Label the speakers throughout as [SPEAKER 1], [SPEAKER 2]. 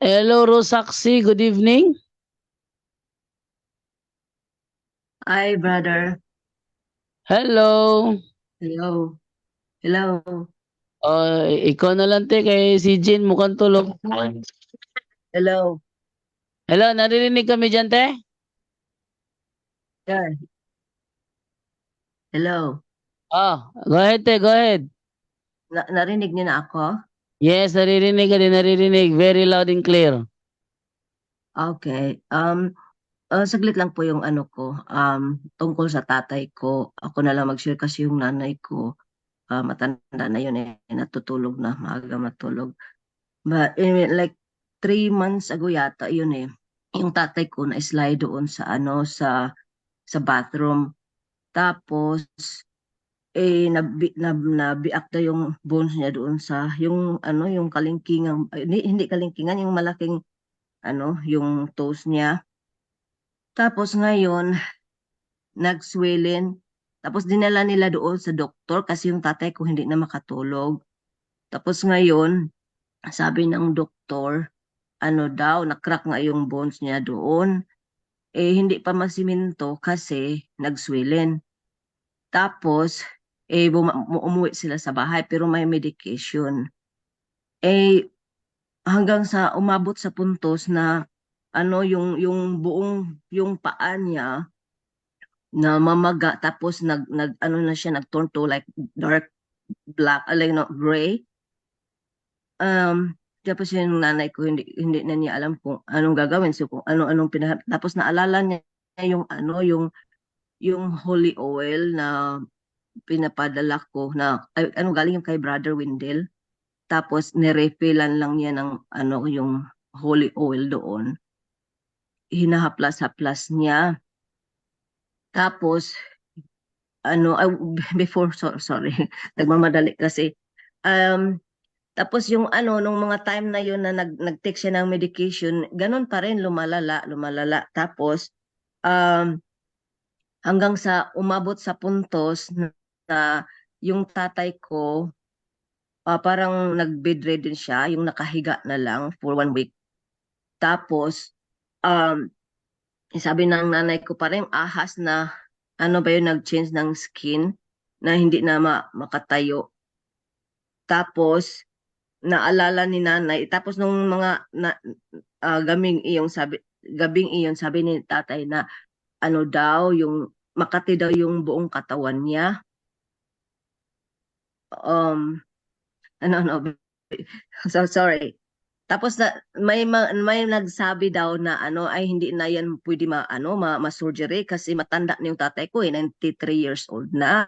[SPEAKER 1] Hello, Rosaxi. Good evening.
[SPEAKER 2] Hi, brother.
[SPEAKER 1] Hello.
[SPEAKER 2] Hello. Hello.
[SPEAKER 1] Uh, ikaw na lang te kay si Jean mukhang tulog.
[SPEAKER 2] Hello.
[SPEAKER 1] Hello, naririnig kami dyan te?
[SPEAKER 2] Sir. Hello.
[SPEAKER 1] Ah, go ahead te, go ahead.
[SPEAKER 2] Na narinig niyo na ako?
[SPEAKER 1] Yes, naririnig din, naririnig. Very loud and clear.
[SPEAKER 2] Okay. Um, uh, saglit lang po yung ano ko. Um, tungkol sa tatay ko. Ako na lang mag-share kasi yung nanay ko. Uh, matanda na yun eh. Natutulog na. Maaga matulog. But eh, like three months ago yata yun eh. Yung tatay ko na slide doon sa ano sa sa bathroom. Tapos eh nabi, nab, nabiak daw yung bones niya doon sa yung ano yung kalingkingan hindi, hindi kalingkingan yung malaking ano yung toes niya. Tapos ngayon nag-swelling. Tapos dinala nila doon sa doktor kasi yung tatay ko hindi na makatulog. Tapos ngayon sabi ng doktor ano daw nakrack nga yung bones niya doon. Eh hindi pa masiminto kasi nag-swelling. Tapos eh buma- umuwi sila sa bahay pero may medication. Eh hanggang sa umabot sa puntos na ano yung yung buong yung paa niya na mamaga tapos nag nag ano na siya nag-turn to like dark black uh, like no gray. Um tapos yung nanay ko hindi hindi na niya alam kung anong gagawin so kung ano anong pinah tapos naalala niya yung ano yung yung holy oil na pinapadala ko na ay, ano galing yung kay Brother Windel. Tapos nirefillan lang niya ng ano yung holy oil doon. Hinahaplas-haplas niya. Tapos ano uh, before so, sorry nagmamadali kasi um tapos yung ano nung mga time na yun na nag nag-take siya ng medication ganun pa rin lumalala lumalala tapos um hanggang sa umabot sa puntos na, na yung tatay ko uh, parang nag-bedridden siya, yung nakahiga na lang for one week. Tapos, um, sabi ng nanay ko parang ahas na ano ba yun, nag-change ng skin na hindi na ma- makatayo. Tapos, naalala ni nanay, tapos nung mga na, uh, gaming iyong sabi, gabing iyon sabi ni tatay na ano daw, yung makati daw yung buong katawan niya. Um, ano, ano, so sorry. Tapos na, may may nagsabi daw na ano ay hindi na yan pwede ma ano ma, ma surgery kasi matanda na yung tatay ko eh 93 years old na.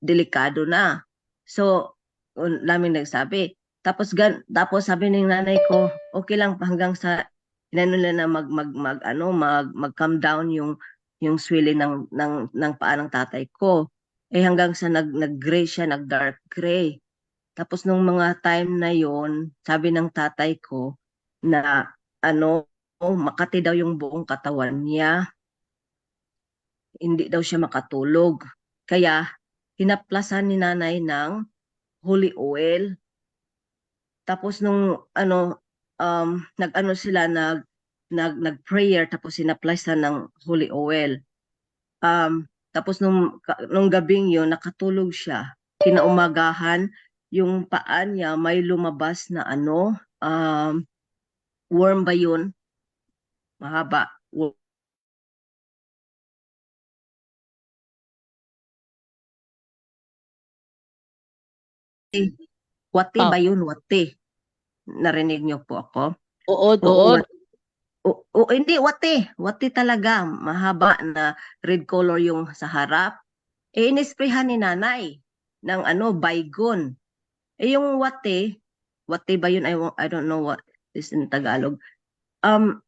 [SPEAKER 2] Delikado na. So un, namin nagsabi. Tapos gan tapos sabi ng nanay ko, okay lang hanggang sa inano na mag mag, mag ano mag mag calm down yung yung swelling ng ng ng paa ng tatay ko. Eh hanggang sa nag nag gray siya, nag dark gray. Tapos nung mga time na yon, sabi ng tatay ko na ano, makati daw yung buong katawan niya. Hindi daw siya makatulog. Kaya hinaplasan ni nanay ng holy oil. Tapos nung ano um nag-ano sila nag nag nag-prayer tapos hinaplasan ng holy oil. Um tapos nung nung gabing yon nakatulog siya. Kinaumagahan yung paa niya may lumabas na ano, um, worm ba yun? Mahaba. Wati
[SPEAKER 1] Ah.
[SPEAKER 2] ba yun? Wati. Narinig niyo po ako?
[SPEAKER 1] Uod,
[SPEAKER 2] Oo,
[SPEAKER 1] uod.
[SPEAKER 2] O, o, hindi, wati. Wati talaga. Mahaba na red color yung sa harap. Eh, inisprehan ni nanay ng ano, baygon. Eh, yung wate, wate ba yun? I, I don't know what is in Tagalog. Um,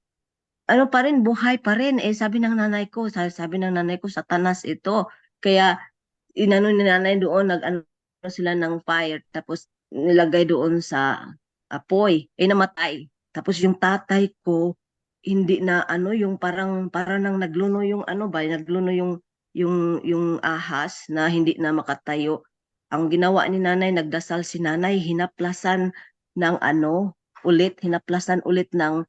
[SPEAKER 2] ano pa rin, buhay pa rin. Eh, sabi ng nanay ko, sabi, sabi ng nanay ko, satanas ito. Kaya, inano ni nanay doon, nag-ano sila ng fire, tapos nilagay doon sa apoy, eh namatay. Tapos yung tatay ko, hindi na ano, yung parang, parang nang nagluno yung ano ba, nagluno yung, yung, yung ahas na hindi na makatayo. Ang ginawa ni nanay, nagdasal si nanay, hinaplasan ng ano, ulit, hinaplasan ulit ng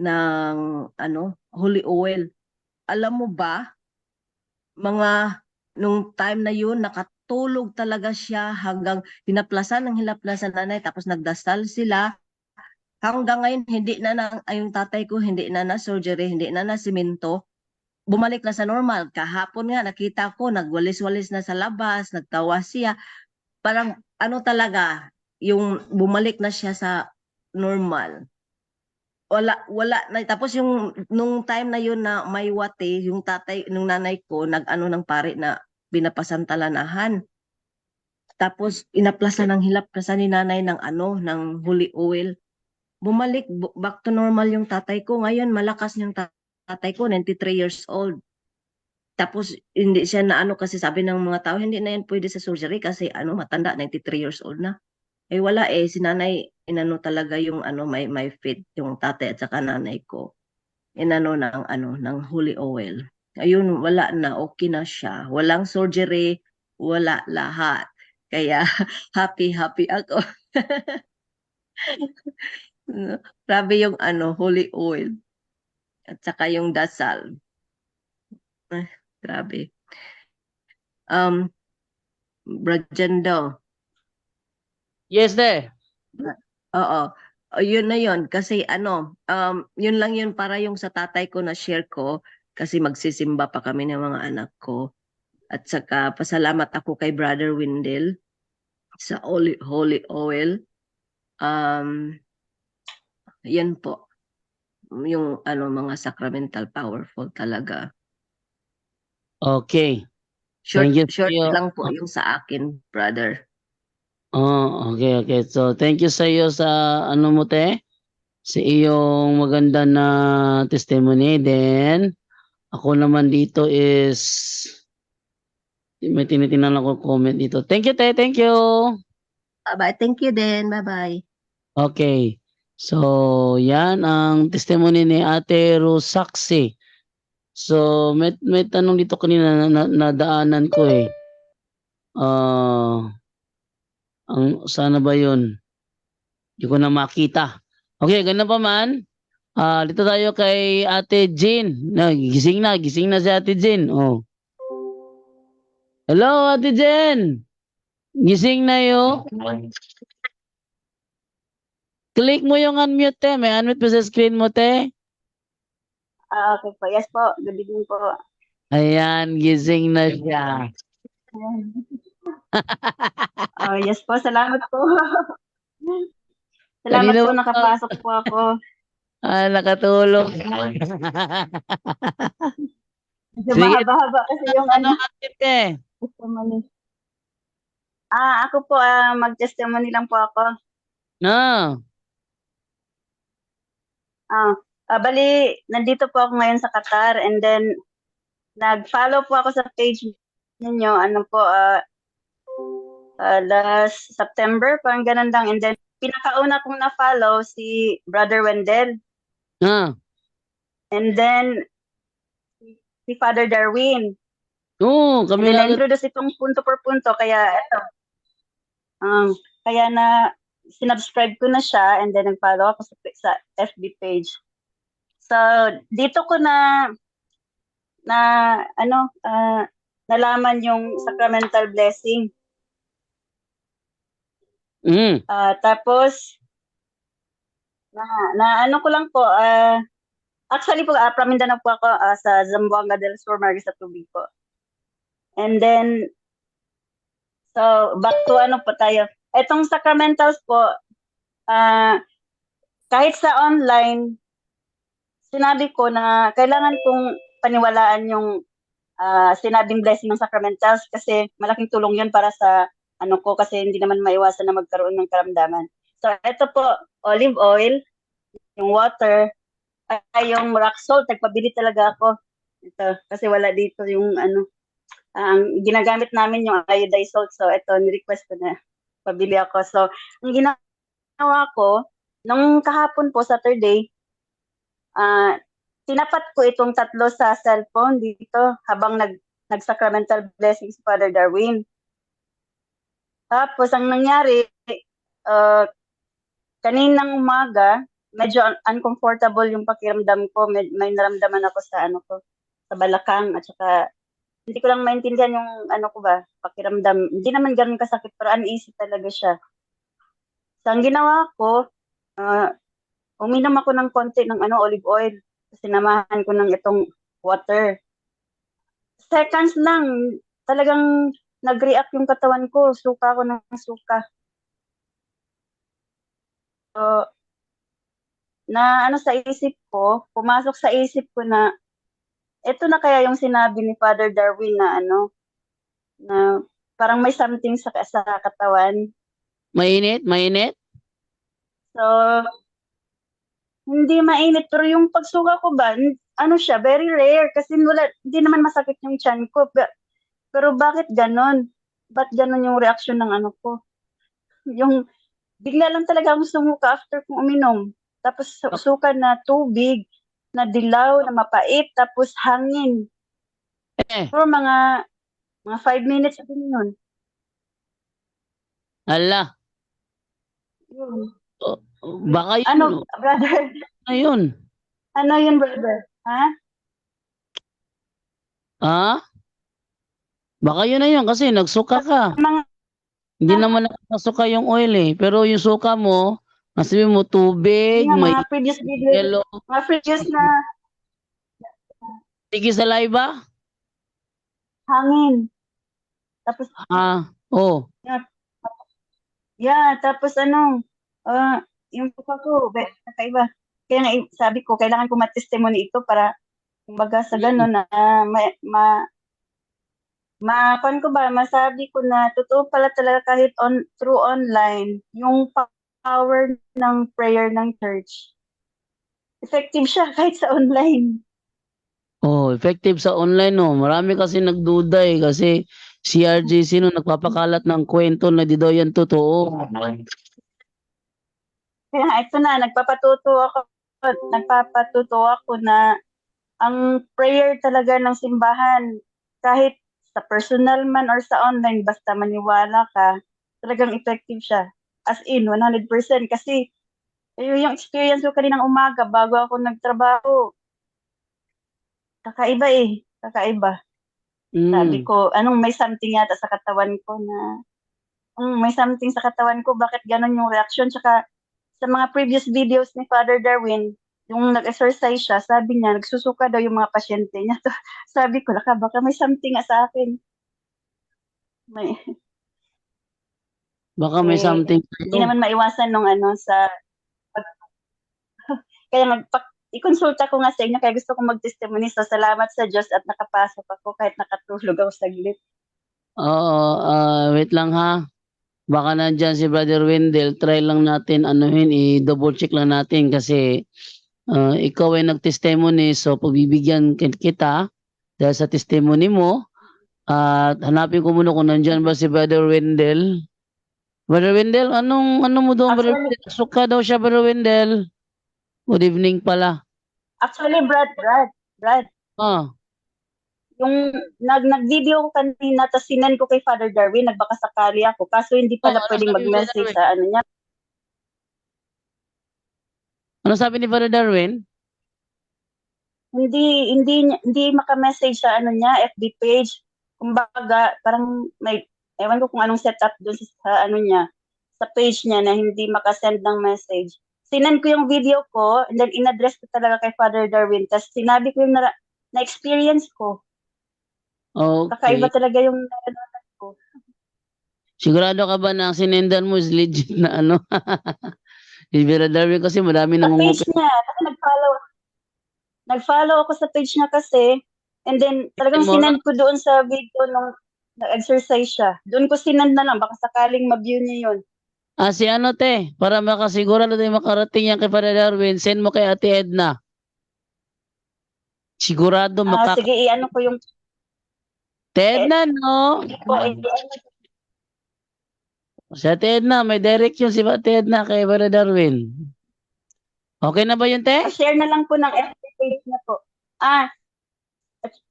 [SPEAKER 2] ng ano, holy oil. Alam mo ba, mga nung time na yun, nakatulog talaga siya hanggang hinaplasan ng hinaplasan nanay, tapos nagdasal sila. Hanggang ngayon, hindi na na, yung tatay ko, hindi na na surgery, hindi na na simento. Bumalik na sa normal. Kahapon nga, nakita ko, nagwalis-walis na sa labas, nagtawa siya. Parang, ano talaga, yung bumalik na siya sa normal wala wala na tapos yung nung time na yun na may wate yung tatay nung nanay ko nag-ano ng pare na binapasantalanahan tapos inaplasan ng hilaplasan ni nanay ng ano ng holy oil bumalik bu- back to normal yung tatay ko. Ngayon malakas yung ta- tatay ko 93 years old. Tapos hindi siya na ano kasi sabi ng mga tao hindi na yan pwede sa surgery kasi ano matanda 93 years old na. Eh wala eh si nanay inano talaga yung ano may may fit yung tatay at saka nanay ko. Inano ng ano ng holy oil. Ayun wala na okay na siya. Walang surgery wala lahat. Kaya happy happy ako grabe yung ano holy oil at saka yung dasal eh, grabe um Brajendo
[SPEAKER 1] Yes, de.
[SPEAKER 2] Oo. O, yun na yun. Kasi ano, um, yun lang yun para yung sa tatay ko na share ko kasi magsisimba pa kami ng mga anak ko. At saka pasalamat ako kay Brother Windel sa holy, holy oil. Um, yan po. Yung ano mga sacramental powerful talaga.
[SPEAKER 1] Okay.
[SPEAKER 2] Short,
[SPEAKER 1] Thank you,
[SPEAKER 2] short
[SPEAKER 1] Tio.
[SPEAKER 2] lang po yung sa akin, brother.
[SPEAKER 1] Oh, okay, okay. So, thank you sa iyo sa ano mo te, sa iyong maganda na testimony. Then, ako naman dito is may tinitingnan ako comment dito. Thank you, te. Thank you.
[SPEAKER 2] Bye-bye. Thank you din. Bye-bye.
[SPEAKER 1] Okay. So, yan ang testimony ni Ate Rosaxi. So, may, may tanong dito kanina na, na, nadaanan ko eh. Ah, ang sana ba yun? Hindi ko na makita. Okay, ganun pa man. Ah, dito tayo kay Ate Jean. Na, na, gising na si Ate Jean. Oh. Hello, Ate Jean. Gising na yo. Click mo yung unmute, te. May unmute pa sa screen mo, te.
[SPEAKER 3] Ah, okay po. Yes po. Good evening po.
[SPEAKER 1] Ayan, gising na siya.
[SPEAKER 3] Oh, yes po. Salamat po. Salamat
[SPEAKER 1] Kanina
[SPEAKER 3] po.
[SPEAKER 1] pa-
[SPEAKER 3] Nakapasok po ako.
[SPEAKER 1] Ah, nakatulog.
[SPEAKER 3] Medyo mahaba-haba kasi yung
[SPEAKER 1] ano,
[SPEAKER 3] ano, testimony. Ah, ako po, ah, mag-testimony lang po ako.
[SPEAKER 1] No.
[SPEAKER 3] Ah, ah, bali, nandito po ako ngayon sa Qatar and then nag-follow po ako sa page ninyo. Ano po, ah, ah, last September, parang ganun lang. And then, pinakauna kong na-follow si Brother Wendell.
[SPEAKER 1] Ah.
[SPEAKER 3] And then, si Father Darwin.
[SPEAKER 1] Oo,
[SPEAKER 3] And
[SPEAKER 1] kami
[SPEAKER 3] then,
[SPEAKER 1] lang.
[SPEAKER 3] na-introduce itong punto per punto. Kaya, eto. Um, kaya na, sinubscribe ko na siya and then nag-follow ako sa, sa FB page. So, dito ko na, na, ano, ah, nalaman yung sacramental blessing.
[SPEAKER 1] Mm.
[SPEAKER 3] Ah, tapos, na, na ano ko lang po, ah, actually po, uh, from Mindanao po ako ah, sa Zamboanga del Sur, Marga sa Tubig po. And then, so, back to ano po tayo. Etong sacramentals po, ah, kahit sa online, sinabi ko na kailangan kong paniwalaan yung ah, sinabing blessing ng sacramentals kasi malaking tulong yun para sa ano ko kasi hindi naman maiwasan na magkaroon ng karamdaman. So, ito po, olive oil, yung water, ay yung rock salt. Nagpabili talaga ako. Ito, kasi wala dito yung ano, ang ginagamit namin yung iodized salt. So, ito, ni-request ko na pabili ako. So, ang ginawa ko, nung kahapon po, Saturday, ah, tinapat ko itong tatlo sa cellphone dito habang nag nag-sacramental blessing si Father Darwin. Tapos, ang nangyari, uh, kaninang umaga, medyo un- uncomfortable yung pakiramdam ko. May, may naramdaman ako sa ano ko, sa balakang at saka hindi ko lang maintindihan yung ano ko ba, pakiramdam. Hindi naman ganun kasakit pero uneasy talaga siya. So, ang ginawa ko, ah, uminom ako ng konti ng ano, olive oil. Sinamahan ko ng itong water. Seconds lang, talagang nag-react yung katawan ko. Suka ko ng suka. So, na ano sa isip ko, pumasok sa isip ko na ito na kaya yung sinabi ni Father Darwin na ano, na parang may something sa, sa katawan.
[SPEAKER 1] Mainit? Mainit?
[SPEAKER 3] So, hindi mainit. Pero yung pagsuka ko ba, ano siya, very rare. Kasi wala, hindi naman masakit yung tiyan ko. Pe- Pero bakit ganon? Ba't ganon yung reaction ng ano ko? Yung, bigla lang talaga akong sumuka after kong uminom. Tapos su- suka na tubig, na dilaw, na mapait, tapos hangin.
[SPEAKER 1] Eh,
[SPEAKER 3] Pero mga, mga five minutes din yun.
[SPEAKER 1] ala.
[SPEAKER 3] Yun.
[SPEAKER 1] Baka yun.
[SPEAKER 3] Ano, brother?
[SPEAKER 1] Ano yun?
[SPEAKER 3] Ano yun, brother? Ha?
[SPEAKER 1] Ha? Baka yun na yun kasi nagsuka ka.
[SPEAKER 3] Mga
[SPEAKER 1] Hindi naman nakasuka yung oil eh. Pero yung suka mo, masabi mo tubig,
[SPEAKER 3] Yung
[SPEAKER 1] may
[SPEAKER 3] mga previous video,
[SPEAKER 1] yellow.
[SPEAKER 3] mga previous na
[SPEAKER 1] Sige sa live ba?
[SPEAKER 3] hangin. Tapos,
[SPEAKER 1] Ah, oh.
[SPEAKER 3] yeah, tapos ano, ah, yung kuka ko, kakaiba. Kaya nga, sabi ko, kailangan ko matestimony ito para, kumbaga sa gano'n na, ma, ma, ma, paano ko ba, masabi ko na, totoo pala talaga kahit on, through online, yung pa- power ng prayer ng church. Effective siya kahit sa online.
[SPEAKER 1] Oh, effective sa online no. Marami kasi nagduda eh kasi CRJC no nagpapakalat ng kwento na di daw yan totoo.
[SPEAKER 3] Kaya ito na, nagpapatuto ako, nagpapatuto ako na ang prayer talaga ng simbahan, kahit sa personal man or sa online, basta maniwala ka, talagang effective siya. As in, 100%. Kasi, yung experience ko kaninang umaga bago ako nagtrabaho. Kakaiba eh. Kakaiba.
[SPEAKER 1] Mm.
[SPEAKER 3] Sabi ko, anong may something yata sa katawan ko na, mm, may something sa katawan ko, bakit ganon yung reaction? Tsaka, sa mga previous videos ni Father Darwin, yung nag-exercise siya, sabi niya, nagsusuka daw yung mga pasyente niya. So, sabi ko, laka, baka may something nga sa akin. May,
[SPEAKER 1] Baka may
[SPEAKER 3] Eh,
[SPEAKER 1] something
[SPEAKER 3] hindi naman maiwasan nung ano sa kaya nagpak ikonsulta ko nga sa inyo kaya gusto ko mag-testimony so salamat sa Diyos at nakapasok ako kahit nakatulog ako saglit.
[SPEAKER 1] Oo, ah, wait lang ha. Baka nandyan si Brother Wendell, try lang natin anuhin, i-double check lang natin kasi ah, ikaw ay nag-testimony so pagbibigyan kita dahil sa testimony mo at hanapin ko muna kung nandyan ba si Brother Wendell. Brother Wendell, anong ano mo doon, Brother
[SPEAKER 3] Actually-
[SPEAKER 1] Wendell? Suka daw siya, Brother Wendell. Good evening pala.
[SPEAKER 3] Actually Brad, Brad, Brad,
[SPEAKER 1] Ah,
[SPEAKER 3] yung nag nag-video ko kanina tapos sinend ko kay Father Darwin nagbaka sakali ako kaso hindi pala
[SPEAKER 1] ano
[SPEAKER 3] pwedeng
[SPEAKER 1] sabi
[SPEAKER 3] mag-message sa ano niya.
[SPEAKER 1] ano sabi ni Brother Darwin?
[SPEAKER 3] Hindi hindi niya- hindi maka-message sa ano niya FB page. Kumbaga parang may ewan ko kung anong setup doon sa, sa ano niya sa page niya na hindi makasend ng message. Sinend ko yung video ko and then in-address ko talaga kay Father Darwin. Tapos sinabi ko yung na, na-experience ko.
[SPEAKER 1] Okay.
[SPEAKER 3] Kakaiba talaga yung naranasan ko.
[SPEAKER 1] Sigurado ka ba na ang sinendan mo is legit na ano? Si Brother Darwin kasi marami
[SPEAKER 3] Sa
[SPEAKER 1] nang
[SPEAKER 3] page niya, kasi nag-follow. Nag-follow ako sa page niya kasi. And then, talagang sinend ko doon sa video nung nag-exercise siya. Doon ko sinend na lang, baka sakaling ma-view niya yun.
[SPEAKER 1] Ah, si ano te, para makasigurado tayo makarating yan kay Brother Darwin, send mo kay Ate Edna. Sigurado
[SPEAKER 3] Ah, sige, i-ano ko yung
[SPEAKER 1] Ate Edna, no?
[SPEAKER 3] ko. i-
[SPEAKER 1] Si Ate Edna, may direct yun si Ate Edna kay Brother Darwin. Okay na ba yun, te?
[SPEAKER 3] share na lang po ng FB page niya po. Ah,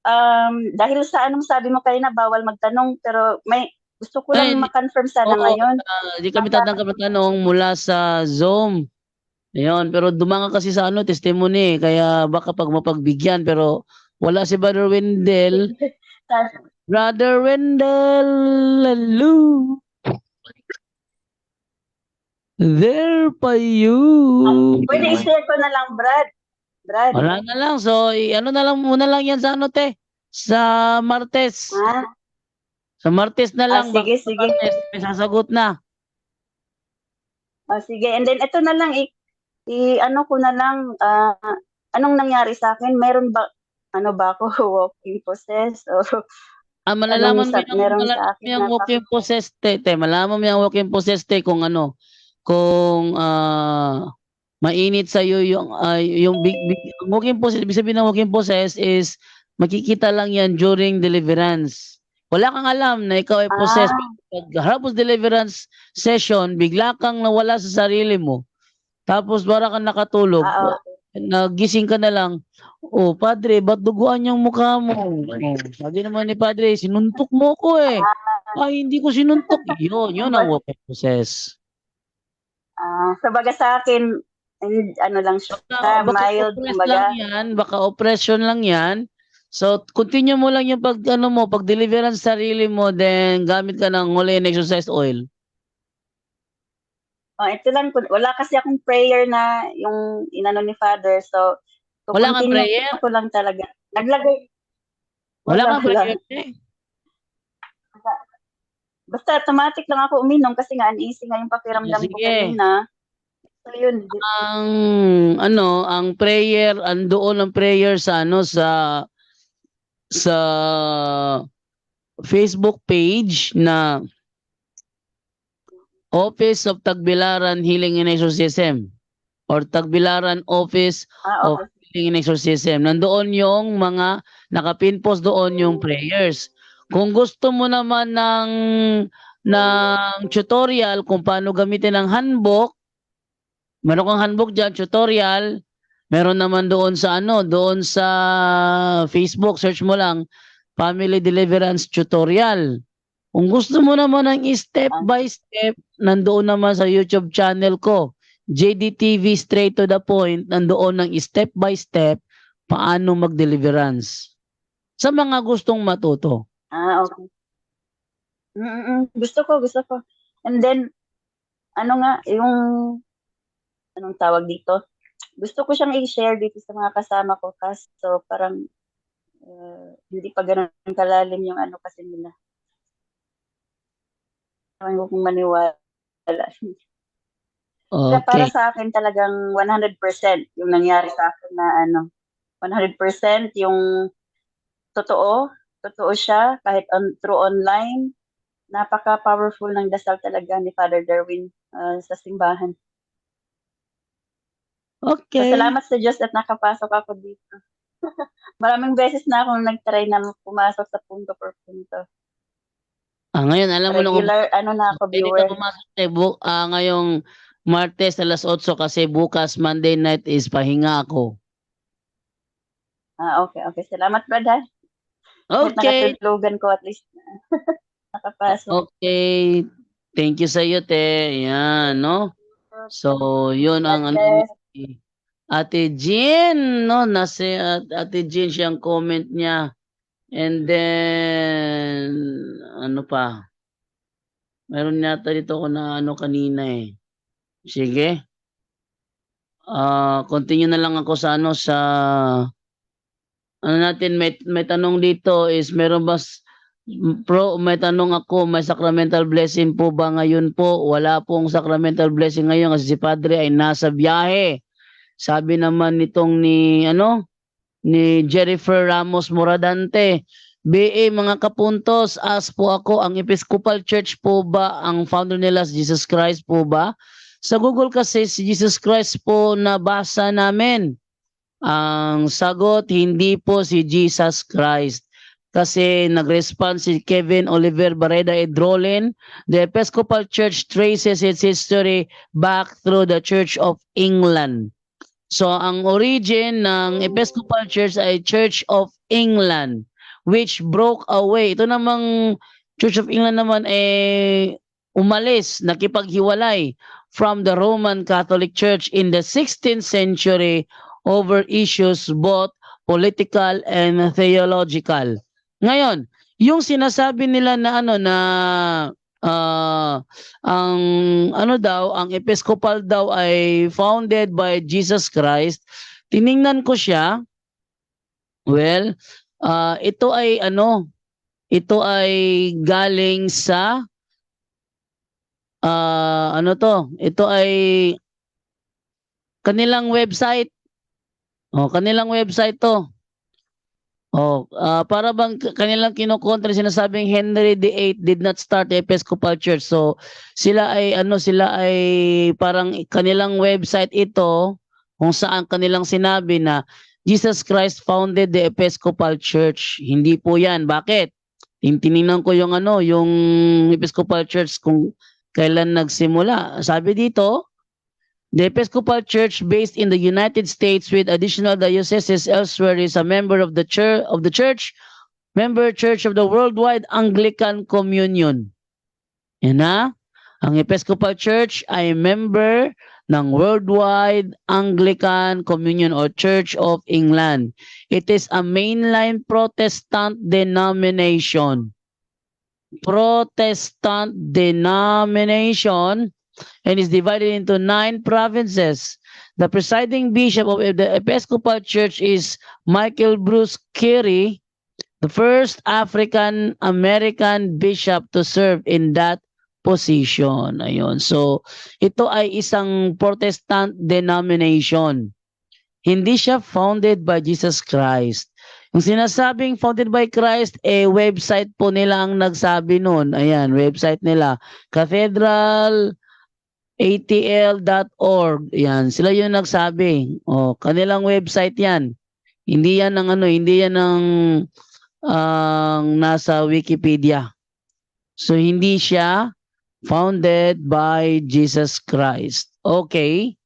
[SPEAKER 3] um, dahil sa anong sabi mo kanina, bawal magtanong, pero may Gusto ko
[SPEAKER 1] Ay,
[SPEAKER 3] lang ma-confirm sana
[SPEAKER 1] oo.
[SPEAKER 3] ngayon.
[SPEAKER 1] Ah, di kami tatanggap ng tanong mula sa Zoom. Ayun, pero dumanga kasi sa ano, testimony, kaya baka pag mapagbigyan, pero wala si Brother Wendell. Brother Wendell, hello. There pa you.
[SPEAKER 3] Pwede i-share ko na lang, Brad. Brad.
[SPEAKER 1] Wala na lang. So, i- ano na lang muna lang yan sa ano, te? Sa Martes.
[SPEAKER 3] Ha?
[SPEAKER 1] Sa Martes na
[SPEAKER 3] Ah,
[SPEAKER 1] lang.
[SPEAKER 3] sige,
[SPEAKER 1] Baka sa
[SPEAKER 3] sige.
[SPEAKER 1] Martes, may sasagot na.
[SPEAKER 3] Ah, sige. And then, ito na lang, i, i- ano ko na lang, ah, anong nangyari sa akin? Meron ba, ano ba ako, walking possess? O,
[SPEAKER 1] Ah, malalaman mo
[SPEAKER 3] sa-
[SPEAKER 1] yung,
[SPEAKER 3] meron
[SPEAKER 1] malalaman
[SPEAKER 3] sa akin
[SPEAKER 1] mo yung
[SPEAKER 3] na-
[SPEAKER 1] walking possessed, te, te. Malalaman mo yung walking possessed, te, kung ano, kung ah mainit sa iyo yung ah, yung big, big walking possessed, ibig sabihin ng walking possessed is makikita lang yan during deliverance. Wala kang alam na ikaw ay possessed.
[SPEAKER 3] Ah.
[SPEAKER 1] Sa deliverance session, bigla kang nawala sa sarili mo. Tapos wala kang nakatulog.
[SPEAKER 3] ah,
[SPEAKER 1] Nagising ka na lang. Oh, padre, ba't duguan yung mukha mo? Oh, sabi naman ni padre, sinuntok mo ko eh. Ay, hindi ko sinuntok. Yun, yun ang walking possess.
[SPEAKER 3] ah, sa baga sa akin, and, ano lang siya,
[SPEAKER 1] Baka, baka
[SPEAKER 3] mild, kumbaga.
[SPEAKER 1] lang yan, baka oppression lang yan. So, continue mo lang yung pag, ano mo, pag deliverance sarili mo, then gamit ka ng holy and exercise oil.
[SPEAKER 3] Oh, ito lang, wala kasi akong prayer na yung inano ni Father, so, so
[SPEAKER 1] Wala kang prayer?
[SPEAKER 3] ko lang talaga. Naglagay,
[SPEAKER 1] Wala,
[SPEAKER 3] Wala,
[SPEAKER 1] kang prayer, eh.
[SPEAKER 3] basta automatic lang ako uminom kasi nga uneasy nga yung pakiramdam ko
[SPEAKER 1] Sige.
[SPEAKER 3] kanina. So yun,
[SPEAKER 1] ang ano, ang prayer, andoon ang prayer sa ano sa sa Facebook page na Office of Tagbilaran Healing and Exorcism or Tagbilaran Office
[SPEAKER 3] ah,
[SPEAKER 1] of
[SPEAKER 3] okay.
[SPEAKER 1] Healing and Exorcism. Nandoon yung mga nakapinpost doon yung prayers. Kung gusto mo naman ng ng tutorial kung paano gamitin ang handbook, meron kang handbook diyan, tutorial. Meron naman doon sa ano, doon sa Facebook, search mo lang Family Deliverance Tutorial. Kung gusto mo naman ng step by step, nandoon naman sa YouTube channel ko. JDTV straight to the point, nandoon ng step by step paano mag-deliverance. Sa mga gustong matuto.
[SPEAKER 3] Ah, okay. Mm-mm, gusto ko, gusto ko. And then, ano nga, yung, anong tawag dito? Gusto ko siyang i-share dito sa mga kasama ko kaso parang uh, hindi pa ganun kalalim yung ano kasi nila. Parang kung maniwala. Kaya para
[SPEAKER 1] Okay.
[SPEAKER 3] sa akin talagang 100% yung nangyari sa akin na ano, 100% yung totoo, totoo siya kahit on, through online. Napaka-powerful ng dasal talaga ni Father Darwin ah, sa simbahan. So,
[SPEAKER 1] Okay.
[SPEAKER 3] salamat sa Diyos at nakapasok ako dito. Maraming beses na akong nag-try na pumasok sa punto per punto.
[SPEAKER 1] Ah, ngayon, alam mo na kung
[SPEAKER 3] Regular, ano na ako,
[SPEAKER 1] pwede
[SPEAKER 3] viewer.
[SPEAKER 1] ka pumasok eh, bu- ah, ngayong Martes alas 8 kasi bukas Monday night is pahinga ako.
[SPEAKER 3] Ah, okay, okay. Salamat, Brad, ha? Kahit ko at least. nakapasok.
[SPEAKER 1] Okay. Thank you sa iyo, te. Yan, no? So, yun ang
[SPEAKER 3] God
[SPEAKER 1] ano
[SPEAKER 3] bless.
[SPEAKER 1] Ate Jean, no? Nasa at- Ate Jean siyang comment niya. And then, ano pa? Meron yata dito ko na ano kanina eh. Sige. Ah, continue na lang ako sa ano sa ano natin may may tanong dito is meron ba pro may tanong ako may sacramental blessing po ba ngayon po? Wala pong sacramental blessing ngayon kasi si Padre ay nasa biyahe. Sabi naman nitong ni ano ni Jennifer Ramos Moradante, BA mga kapuntos, as po ako, ang Episcopal Church po ba, ang founder nila si Jesus Christ po ba? Sa Google kasi si Jesus Christ po nabasa namin. Ang sagot, hindi po si Jesus Christ. Kasi nag-respond si Kevin Oliver Barreda Edrolin, the Episcopal Church traces its history back through the Church of England. So ang origin ng Episcopal Church ay Church of England which broke away. Ito namang Church of England naman eh umalis, nakipaghiwalay from the Roman Catholic Church in the 16th century over issues both political and theological. Ngayon, yung sinasabi nila na ano na ah, ang ano daw, ang Episcopal daw ay founded by Jesus Christ. Tiningnan ko siya. Well, ah, ito ay ano, ito ay galing sa ah, ano to? Ito ay kanilang website. Oh, kanilang website to. Oh, ah, para bang kanilang kinukontra sinasabing Henry VIII did not start Episcopal Church. So sila ay ano sila ay parang kanilang website ito kung saan kanilang sinabi na Jesus Christ founded the Episcopal Church. Hindi po 'yan. Bakit? Tin- Tiningnan ko yung ano, yung Episcopal Church kung kailan nagsimula. Sabi dito, The Episcopal Church based in the United States with additional dioceses elsewhere is a member of the church of the church, member church of the Worldwide Anglican Communion. Yan na. Ang Episcopal Church ay member ng Worldwide Anglican Communion or Church of England. It is a mainline Protestant denomination. Protestant denomination and is divided into nine provinces. The presiding bishop of the Episcopal Church is Michael Bruce Carey, the first African American bishop to serve in that position. Ayun. So, ito ay isang Protestant denomination. Hindi siya founded by Jesus Christ. Yung sinasabing founded by Christ, eh, website po nila ang nagsabi nun. Ayan, website nila. Cathedral atl.org. Yan, sila yung nagsabi. O, kanilang website yan. Hindi yan ng ano, hindi yan ng ang nasa Wikipedia. So hindi siya founded by Jesus Christ. Okay?